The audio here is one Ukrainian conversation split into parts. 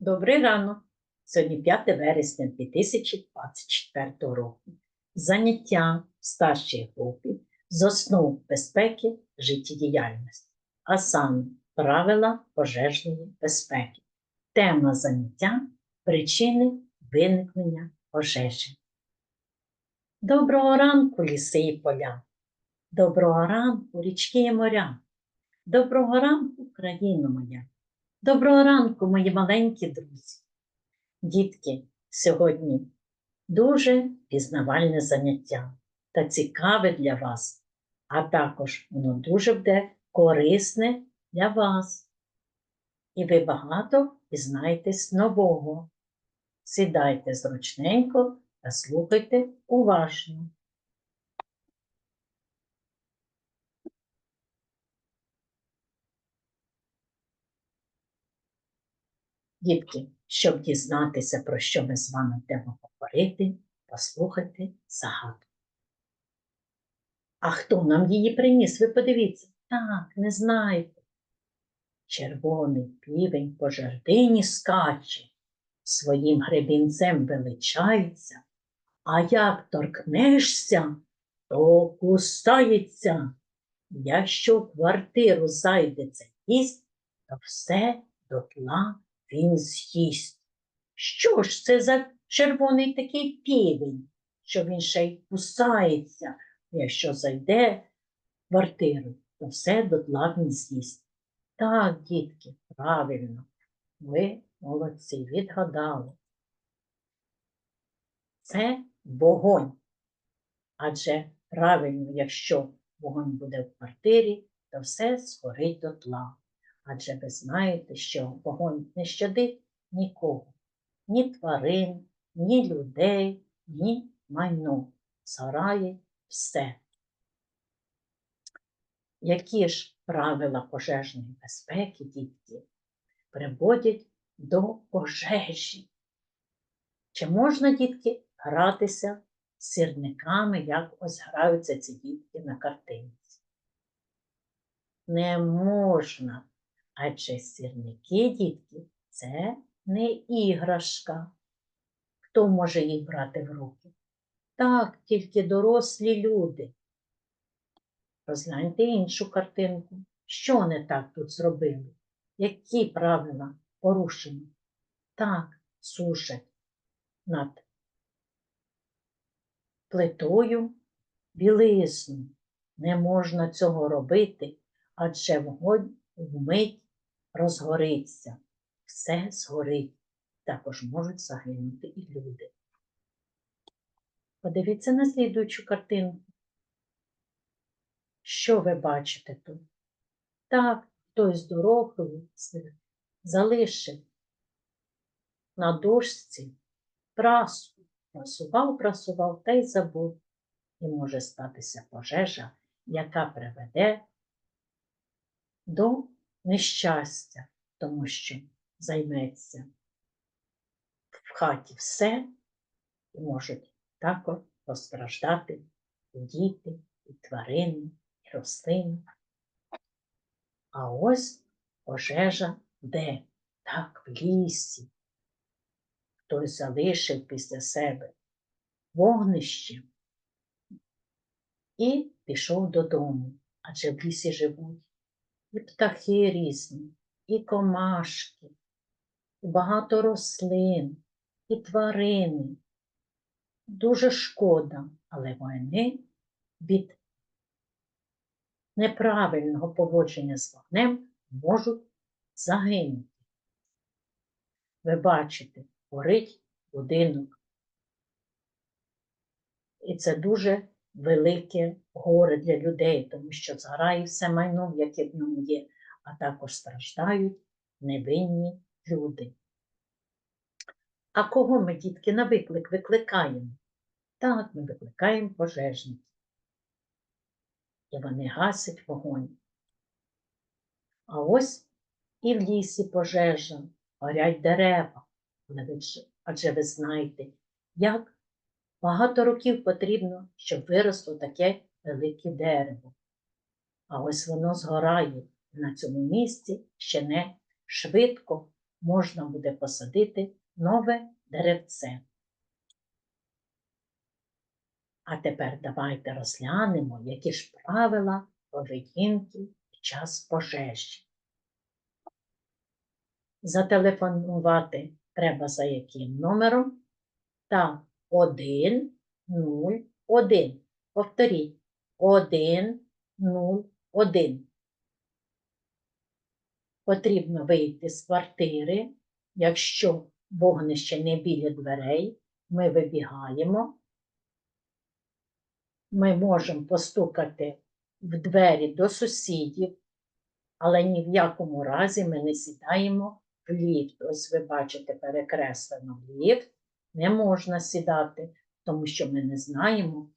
Добрий ранок! Сьогодні 5 вересня 2024 року. Заняття в старшій групі з основ безпеки життєдіяльності, а саме правила пожежної безпеки. Тема заняття причини виникнення пожежі. Доброго ранку, ліси і поля. Доброго ранку, річки і моря. Доброго ранку, країно моя. Доброго ранку, мої маленькі друзі. Дітки, сьогодні дуже пізнавальне заняття та цікаве для вас, а також воно дуже буде корисне для вас. І ви багато дізнаєтесь нового. Сідайте зручненько та слухайте уважно. Дітки, щоб дізнатися, про що ми з вами будемо говорити, послухайте загадку. А хто нам її приніс? Ви подивіться. Так, не знаєте. Червоний півень по жердині скаче, своїм гребінцем величається, а як торкнешся, то кусається. Якщо в квартиру зайде цей то все дотла він з'їсть. Що ж це за червоний такий півень, що він ще й кусається, якщо зайде в квартиру, то все дотла він з'їсть. Так, дітки, правильно, ви молодці, відгадали. Це вогонь. Адже правильно, якщо вогонь буде в квартирі, то все згорить дотла. Адже ви знаєте, що вогонь не щадить нікого, ні тварин, ні людей, ні майно. Згорає все. Які ж правила пожежної безпеки, дітки, приводять до пожежі? Чи можна, дітки, гратися сірниками, як ось граються ці дітки на картинці? Не можна. Адже сірники, дітки, це не іграшка. Хто може їх брати в руки? Так, тільки дорослі люди. Розгляньте іншу картинку. Що не так тут зробили? Які правила порушені? Так, сушать над плитою білизну. Не можна цього робити, адже вогонь вмить розгориться, все згорить. Також можуть загинути і люди. Подивіться на слідуючу картинку. Що ви бачите тут? Так, хтось дорогою залишив на дошці прасу, прасував, прасував та й забув. І може статися пожежа, яка приведе до нещастя, тому що займеться в хаті все і можуть також постраждати і діти, і тварини, і рослини. А ось пожежа де? Так, в лісі. Хтось залишив після себе вогнище і пішов додому, адже в лісі живуть і птахи різні, і комашки, і багато рослин, і тварини. Дуже шкода, але вони від неправильного поводження з вогнем можуть загинути. Ви бачите, горить будинок. І це дуже велике горе для людей, тому що згорає все майно, яке в ньому є, а також страждають невинні люди. А кого ми, дітки, на виклик викликаємо? Так, ми викликаємо пожежників. І вони гасять вогонь. А ось і в лісі пожежа, горять дерева. Адже ви знаєте, як Багато років потрібно, щоб виросло таке велике дерево. А ось воно згорає на цьому місці ще не швидко можна буде посадити нове деревце. А тепер давайте розглянемо, які ж правила поведінки під час пожежі. Зателефонувати треба за яким номером? Так, 1, 0, 1. Повторіть. 1, 0, 1. Потрібно вийти з квартири. Якщо вогнище не біля дверей, ми вибігаємо. Ми можемо постукати в двері до сусідів, але ні в якому разі ми не сідаємо в ліфт. Ось ви бачите перекреслено ліфт. Не можна сідати, тому що ми не знаємо,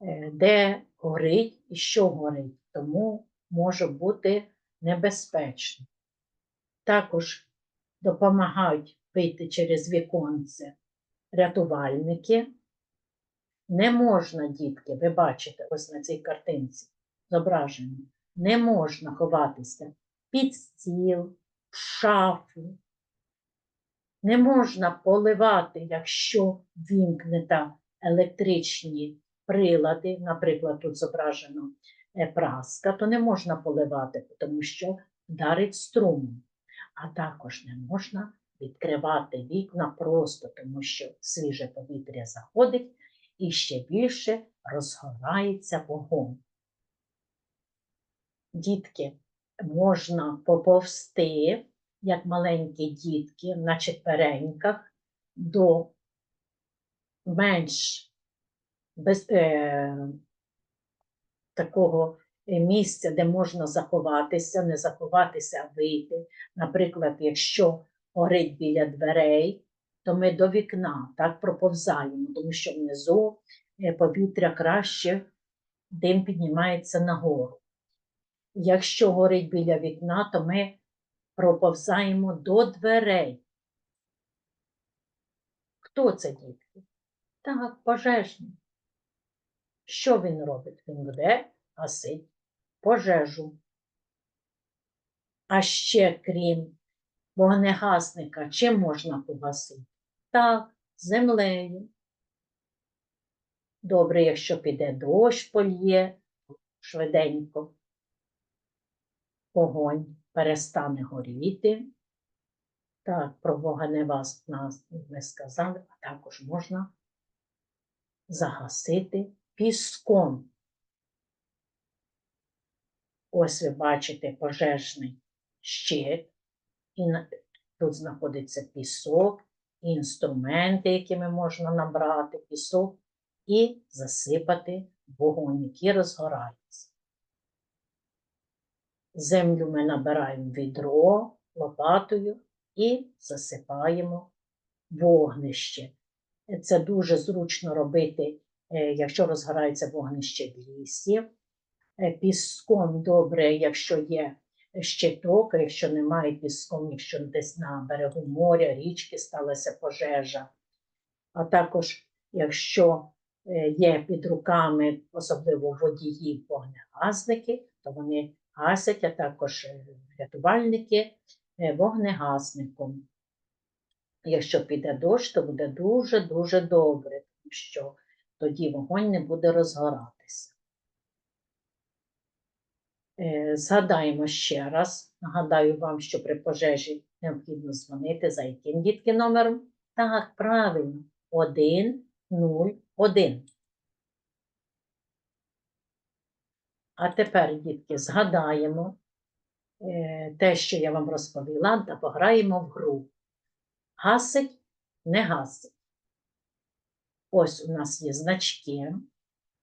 е, де горить і що горить, тому може бути небезпечно. Також допомагають вийти через віконце рятувальники. Не можна, дітки, ви бачите ось на цій картинці зображено, не можна ховатися під стіл, в шафу. Не можна поливати, якщо вімкнета електричні прилади, наприклад, тут зображено е, праска, то не можна поливати, тому що вдарить струмом. А також не можна відкривати вікна просто, тому що свіже повітря заходить і ще більше розгорається вогонь. Дітки, можна поповзти, як маленькі дітки на четвереньках до менш без, е, такого місця, де можна заховатися, не заховатися, а вийти. Наприклад, якщо горить біля дверей, то ми до вікна так проповзаємо, тому що внизу е, повітря краще, дим піднімається нагору. Якщо горить біля вікна, то ми проповзаємо до дверей. Хто це, дітки? Так, пожежний. Що він робить? Він буде гасить пожежу. А ще, крім вогнегасника, чим можна погасити? Так, землею. Добре, якщо піде дощ польє, швиденько. Огонь перестане горіти. Так, про вогневаз нас ми сказали, а також можна загасити піском. Ось ви бачите пожежний щит, і тут знаходиться пісок, інструменти, якими можна набрати пісок і засипати вогонь, який розгорається. Землю ми набираємо відро лопатою і засипаємо вогнище. Це дуже зручно робити, е, якщо розгорається вогнище в лісі. Е, Піском добре, якщо є щиток, якщо немає піском, якщо десь на берегу моря, річки сталася пожежа. А також, якщо е, є під руками, особливо водії вогнегасники, то вони гасять, а також е, рятувальники е, вогнегасником. Якщо піде дощ, то буде дуже-дуже добре, тому що тоді вогонь не буде розгоратися. Е, Згадаємо ще раз. Нагадаю вам, що при пожежі необхідно дзвонити за яким дітки номером? Так, правильно, 101. А тепер, дітки, згадаємо е, те, що я вам розповіла, та пограємо в гру. Гасить, не гасить. Ось у нас є значки.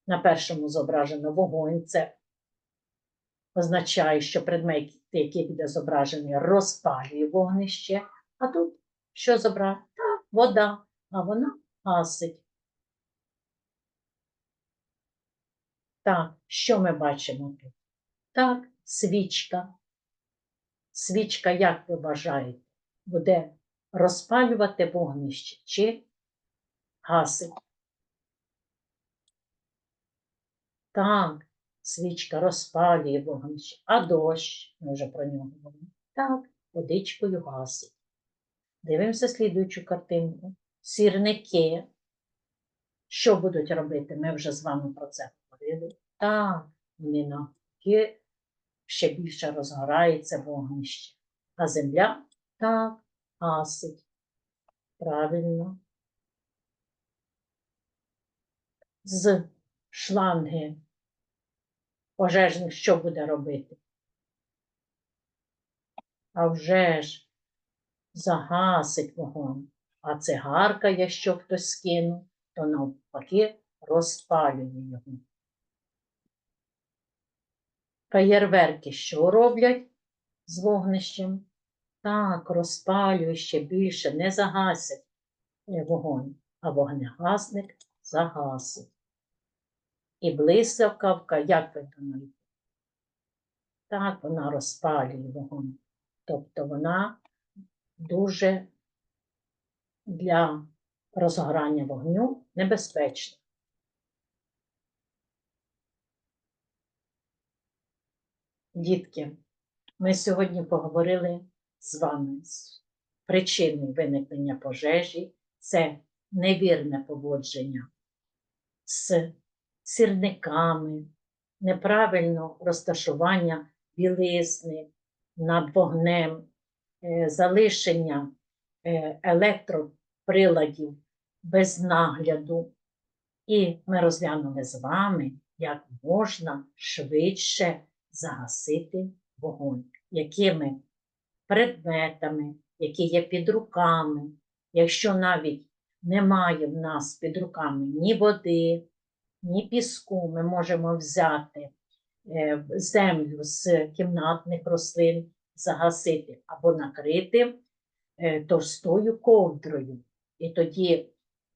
На першому зображено вогонь. Це означає, що предмет, який буде зображений, розпалює вогнище. А тут що зображено? Вода, а вона гасить. Так, що ми бачимо тут? Так, свічка. Свічка, як ви вважаєте, буде розпалювати вогнище чи гасить? Так, свічка розпалює вогнище, а дощ, ми вже про нього говоримо. Так, водичкою гасить. Дивимося слідуючу картинку. Сірники. Що будуть робити? Ми вже з вами про це говорили. Так, вони ще більше розгорається вогнище. А земля так гасить. Правильно. З шланги пожежник що буде робити? А вже ж загасить вогонь, а цигарка, якщо хтось скинув, то навпаки розпалює його. Феєрверки що роблять з вогнищем? Так, розпалюють ще більше, не загасять е, вогонь, а вогнегасник загасить. І блискавка, як ви думаєте? Так, вона розпалює вогонь. Тобто вона дуже для розгорання вогню небезпечна. Дітки, ми сьогодні поговорили з вами з причиною виникнення пожежі. Це невірне поводження з сірниками, неправильно розташування білизни над вогнем, е, залишення е, електроприладів без нагляду. І ми розглянули з вами, як можна швидше загасити вогонь, якими предметами, які є під руками. Якщо навіть немає в нас під руками ні води, ні піску, ми можемо взяти е, землю з кімнатних рослин, загасити або накрити е, товстою ковдрою. І тоді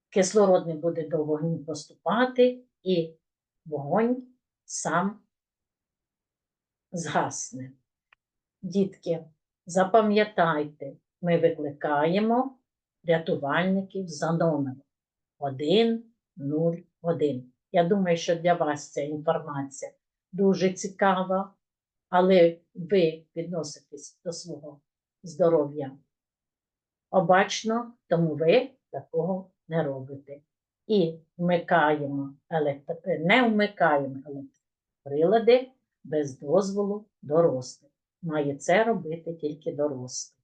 кислород не буде до вогню поступати, і вогонь сам згасне. Дітки, запам'ятайте, ми викликаємо рятувальників за номером 101. Я думаю, що для вас ця інформація дуже цікава, але ви відноситесь до свого здоров'я обачно, тому ви такого не робите. І вмикаємо електро... не вмикаємо електроприлади без дозволу дорослих. Має це робити тільки дорослий.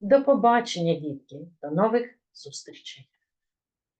До побачення, дітки, до нових зустрічей!